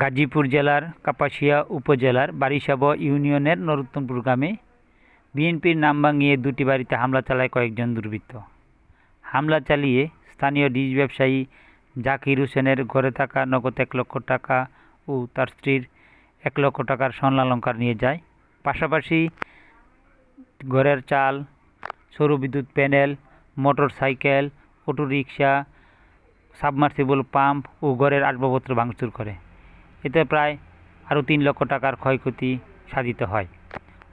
গাজীপুর জেলার কাপাসিয়া উপজেলার বারিসাব ইউনিয়নের নরোত্তমপুর গ্রামে বিএনপির নাম ভাঙিয়ে দুটি বাড়িতে হামলা চালায় কয়েকজন দুর্বৃত্ত। হামলা চালিয়ে স্থানীয় ডিশ ব্যবসায়ী জাকির হোসেনের ঘরে থাকা নগদ এক লক্ষ টাকা ও তার স্ত্রীর এক লক্ষ টাকার স্বর্ণালঙ্কার নিয়ে যায়। পাশাপাশি ঘরের চাল, সৌর বিদ্যুৎ panel motorcycle auto rickshaw, submersible pump ও ঘরের আসবাবপত্র ভাঙচুর করে। এতে প্রায় আরও তিন লক্ষ টাকার ক্ষয়ক্ষতি সাধিত হয়।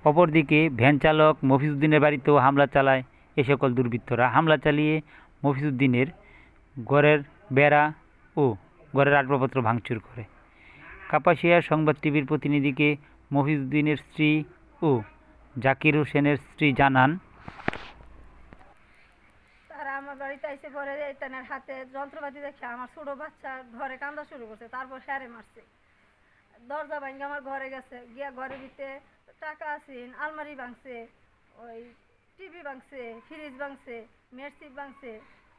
অপরদিকে, ভ্যান চালক মফিজউদ্দিনের বাড়িতেও হামলা চালায় এ সকল দুর্বৃত্তরা। হামলা চালিয়ে মফিজউদ্দিনের ঘরের বেড়া ও ঘরের আসবাবপত্র ভাঙচুর করে। কাপাসিয়া সংবাদ টিভির প্রতিনিধিকে মফিজউদ্দিনের স্ত্রী ও জাকির হোসেনের স্ত্রী জানান তারা আমার বাড়িতে পরে তাদের হাতে যন্ত্রপাতি দেখে আমার ছোট বাচ্চা ঘরে কান্দা শুরু করছে তারপর স্যারে মারছে। দরজা ভাঙ্গে আমার ঘরে গেছে গিয়া ঘরের ভিতরে টাকা আছেন আলমারি ভাঙছে ওই টিভি ভাঙছে ফ্রিজ ভাঙছে মেরসিপ ভাঙছে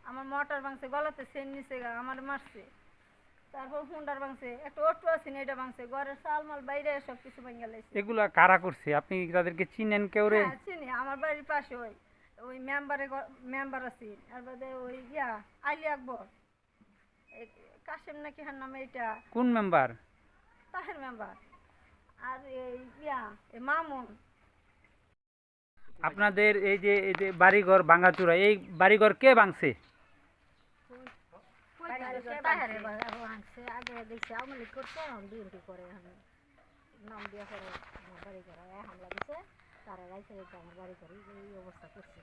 আমার মোটর ভাঙছে গলাতে সেন নিচে গা আমার মারছে। তারপর হুন্ডার ভাঙছে একটা অটো আছে এটা ভাঙছে ঘরের চাল মাল বাইরে সব কিছু লাইছে। এগুলা কারা করছে? আপনি তাদেরকে চিনেন কেউ রে? হ্যাঁ চিনি আমার বাড়ির পাশে ওই। ওই মেম্বারে মেম্বার আছে। আর বাদে ওই ইয়া আলী আকবর। কাশেম নাকি হার নামে এটা কোন মেম্বার? তাহের মেম্বার। আর এই ইয়া মামুন। আপনাদের এই যে এই যে বাড়িঘর ভাঙাচুরা এই বাড়িঘর কে ভাঙছে? নাম দিয়ে করে বাড়ি করে হামলা দিছে। তারা রাইছে রেখে আমার বাড়ি করে এই অবস্থা করছে।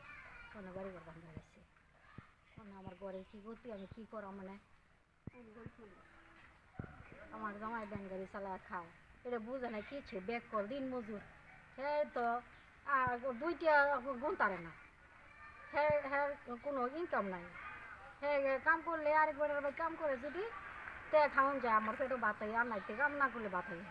কোনো বাড়ি ঘর ভাঙা গেছে। মানে আমার ঘরে কি করতে আমি কি করা মানে? আমার জামাই ব্যান গাড়ি চালায় খায়। এটা বুঝে না কিছু ব্যাগ কর দিন মজুর। হ্যাঁ তো দুইটা গুণ তারে না। হ্যাঁ হ্যাঁ কোনো ইনকাম নাই। হ্যাঁ কাম করলে আরেকবার কাম করে যদি তে খাওয়ান যায়, আমার পেটে বাতাই আর নাই কাম না করলে বাতাই